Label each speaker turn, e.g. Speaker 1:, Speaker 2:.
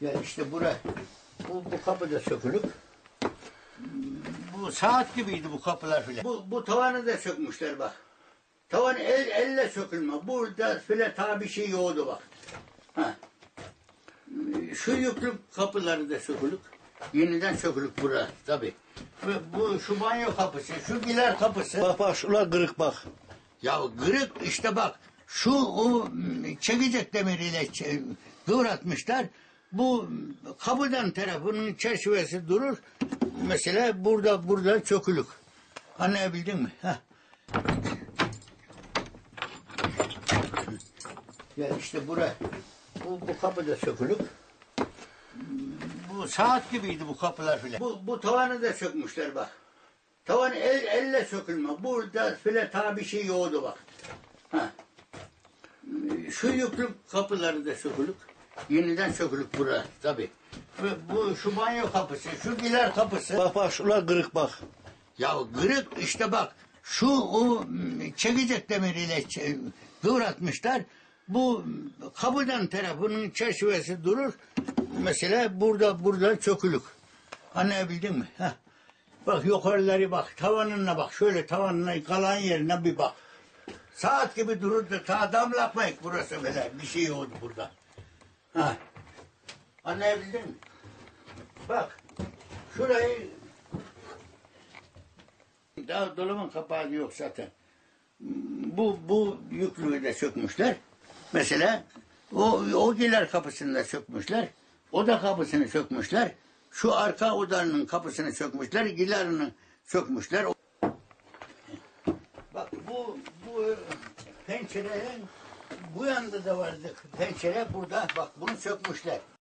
Speaker 1: Ya işte bura, bu, bu kapı da sökülük. Bu saat gibiydi bu kapılar filan. Bu, bu tavanı da sökmüşler bak. Tavan el, elle sökülme. Burada filan ta bir şey yoktu bak. Ha. Şu yüklü kapıları da sökülük. Yeniden sökülük bura tabi. Bu şu banyo kapısı, şu giler kapısı. Bak bak şular kırık bak. Ya kırık işte bak şu o çekecek demiriyle kıvratmışlar. Bu kapıdan tarafının çerçevesi durur. Mesela burada burada çökülük. Anlayabildin mi? Heh. Ya işte bura bu, bu kapı da sökülük. Bu saat gibiydi bu kapılar filan. Bu, bu tavanı da sökmüşler bak. Tavan el, elle sökülme. Burada filan ta bir şey yoktu bak. Ha. Şu yüklü kapıları da sökülük. Yeniden sökülük bura tabi. Bu, bu şu banyo kapısı, şu giler kapısı. Bak bak şular kırık bak. Ya kırık işte bak şu o çekecek demiriyle kıvratmışlar. Bu kapıdan tarafının çerçevesi durur. Mesela burada burada çökülük. Anlayabildin mi? Heh. Bak yukarıları bak, tavanına bak. Şöyle tavanına kalan yerine bir bak. Saat gibi durur da ta damlatmayık burası böyle. Bir şey oldu burada. Ha. Anlayabildin mi? Bak. Şurayı daha dolabın kapağı yok zaten. Bu bu yüklüğü de sökmüşler. Mesela o o giler kapısını da sökmüşler. Oda kapısını sökmüşler. Şu arka odanın kapısını sökmüşler. Gilerini sökmüşler. Bak bu bu pencerenin bu yanda da vardı pencere burada bak bunu sökmüşler.